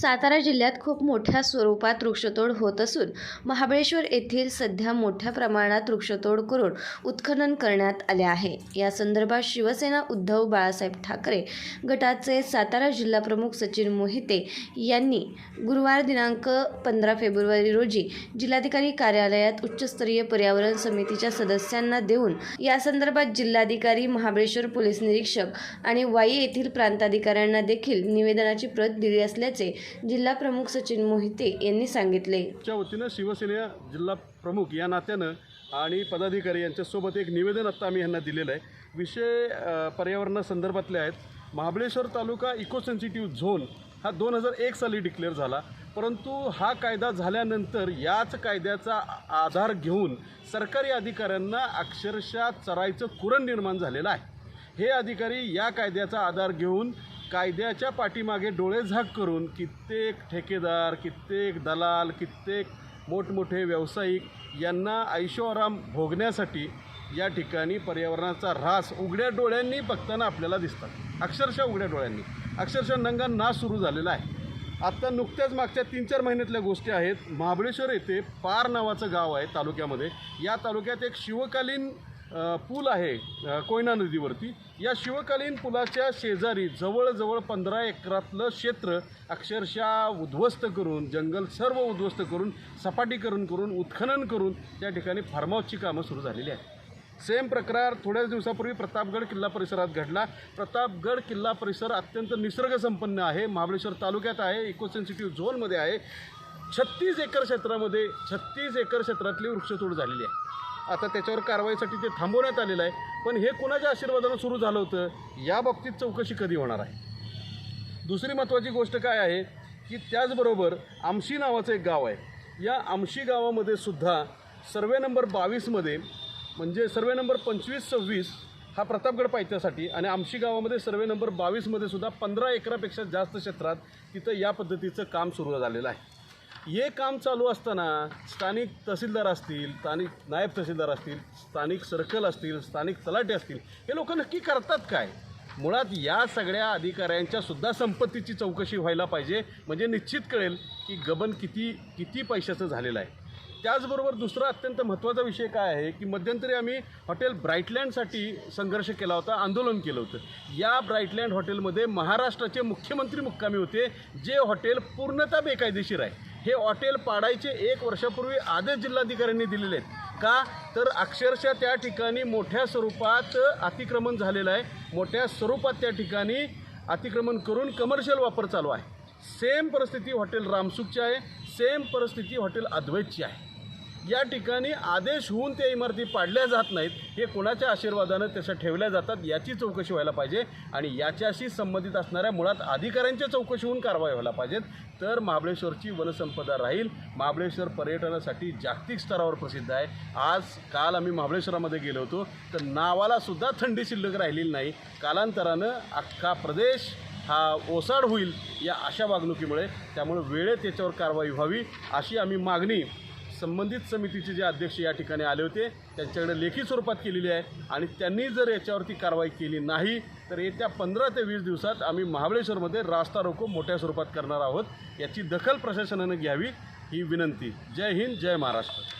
सातारा जिल्ह्यात खूप मोठ्या स्वरूपात वृक्षतोड होत असून महाबळेश्वर येथील सध्या मोठ्या प्रमाणात वृक्षतोड करून उत्खनन करण्यात आले आहे. या संदर्भात शिवसेना उद्धव बाळासाहेब ठाकरे गटाचे सातारा जिल्हा प्रमुख सचिन मोहिते यांनी गुरुवार दिनांक पंधरा फेब्रुवारी रोजी जिल्हाधिकारी कार्यालयात उच्चस्तरीय पर्यावरण समितीच्या सदस्यांना देऊन या संदर्भात जिल्हाधिकारी महाबळेश्वर पोलीस निरीक्षक आणि वाई येथील प्रांताधिकाऱ्यांना देखील निवेदनाची प्रत दिली असल्याचे जिल्हा प्रमुख सचिन मोहिते यांनी सांगितले. च्या वतीनं शिवसेना जिल्हा प्रमुख या नात्यानं आणि पदाधिकारी यांच्यासोबत एक निवेदन आत्ता आम्ही यांना दिलेलं आहे. विषय पर्यावरणासंदर्भातले आहेत. Mahabaleshwar taluka eco sensitive zone हा दोन हजार एक साली डिक्लेअर झाला. परंतु हा कायदा झाल्यानंतर याच कायद्याचा आधार घेऊन सरकारी अधिकाऱ्यांना अक्षरशः चराईचं कुरण निर्माण झालेलं आहे. हे अधिकारी या कायद्याचा आधार घेऊन कायद्याच्या पाठीमागे डोळे झाक करून कित्येक ठेकेदार कित्येक दलाल कित्येक मोठमोठे व्यावसायिक यांना ऐशोआराम भोगण्यासाठी या ठिकाणी पर्यावरणाचा ऱ्हास उघड्या डोळ्यांनी बघताना आपल्याला दिसतात. अक्षरशः उघड्या डोळ्यांनी. अक्षरशः नंगा नाश सुरू झालेला आहे. आत्ता नुकत्याच मागच्या तीन चार महिन्यातल्या गोष्टी आहेत. महाबळेश्वर येथे पार नावाचं गाव आहे तालुक्यामध्ये. या तालुक्यात एक शिवकालीन पूल आहे कोयना नदीवरती. या शिवकालीन पुलाच्या शेजारी जवळजवळ पंधरा एकरातलं क्षेत्र अक्षरशः उद्ध्वस्त करून जंगल सर्व उद्ध्वस्त करून सपाटीकरण करून उत्खनन करून त्या ठिकाणी फार्महाऊसची कामं सुरू झालेली आहेत. सेम प्रकार थोड्याच दिवसापूर्वी प्रतापगड किल्ला परिसरात घडला. प्रतापगड किल्ला परिसर अत्यंत निसर्गसंपन्न आहे महाबळेश्वर तालुक्यात आहे इको सेन्सिटिव्ह झोनमध्ये आहे. छत्तीस एकर क्षेत्रामध्ये छत्तीस एकर क्षेत्रातली वृक्षतोड झालेली आहे. आता त्याच्यावर कारवाईसाठी ते थांबवण्यात आलेलं आहे. पण हे कुणाच्या आशीर्वादानं सुरू झालं होतं? या बाबतीत चौकशी कधी होणार आहे? दुसरी महत्त्वाची गोष्ट काय आहे? की त्याचबरोबर आमशी नावाचं एक गाव आहे. या आमशी गावामध्ये सुद्धा सर्वे नंबर बावीसमध्ये म्हणजे सर्वे नंबर पंचवीस सव्वीस हा प्रतापगड पायथ्यासाठी आणि आमशी गावामध्ये सर्वे नंबर बावीसमध्ये सुद्धा पंधरा एकरापेक्षा जास्त क्षेत्रात तिथं या पद्धतीचं काम सुरू झालेलं आहे. हे काम चालू असताना स्थानिक तहसीलदार असतील स्थानिक नायब तहसीलदार असतील स्थानिक सर्कल असतील स्थानिक तलाटे असतील हे लोक नक्की करतात काय? मुळात या सगळ्या अधिकाऱ्यांच्या सुद्धा संपत्तीची चौकशी व्हायला पाहिजे. म्हणजे निश्चित कळेल की गबन किती किती पैशाचं झालेलं आहे. त्याचबरोबर दुसरा अत्यंत महत्त्वाचा विषय काय आहे की मध्यंतरी आम्ही हॉटेल ब्राईटलँडसाठी संघर्ष केला होता आंदोलन केलं होतं. या ब्राईटलँड हॉटेलमध्ये महाराष्ट्राचे मुख्यमंत्री मुक्कामी होते जे हॉटेल पूर्णतः बेकायदेशीर आहे. हे हॉटेल पाडायचे एक वर्षापूर्वी आदेश जिल्हाधिकाऱ्यांनी दिलेले आहेत. का? तर अक्षरशः त्या ठिकाणी मोठ्या स्वरूपात अतिक्रमण झालेलं आहे. मोठ्या स्वरूपात त्या ठिकाणी अतिक्रमण करून कमर्शियल वापर चालू आहे. सेम परिस्थिती हॉटेल रामसुखची आहे. सेम परिस्थिती हॉटेल अद्वैतची आहे. या ठिकाणी आदेश होऊन त्या इमारती पाडल्या जात नाहीत. हे कोणाच्या आशीर्वादानं तशा ठेवल्या जातात याची चौकशी व्हायला पाहिजे आणि याच्याशी संबंधित असणाऱ्या मुळात अधिकाऱ्यांच्या चौकशी होऊन कारवाई व्हायला पाहिजेत. तर महाबळेश्वरची वनसंपदा राहील. महाबळेश्वर पर्यटनासाठी जागतिक स्तरावर प्रसिद्ध आहे. आज काल आम्ही महाबळेश्वरामध्ये गेलो होतो. तर नावालासुद्धा थंडी शिल्लक राहिलेली नाही. कालांतरानं अख्खा प्रदेश हा ओसाड होईल या अशा वागणुकीमुळे. त्यामुळे वेळेत त्याच्यावर कारवाई व्हावी अशी आम्ही मागणी संबंधित समितीचे जे अध्यक्ष या ठिकाणी आले होते त्यांच्याकडे लेखी स्वरूपात केलेली आहे आणि त्यांनी जर याच्यावरती कारवाई केली नाही तर येत्या पंधरा ते वीस दिवसात आम्ही महाबळेश्वरमध्ये रास्ता रोको मोठ्या स्वरूपात करणार आहोत. याची दखल प्रशासनानं घ्यावी ही विनंती. जय हिंद जय महाराष्ट्र.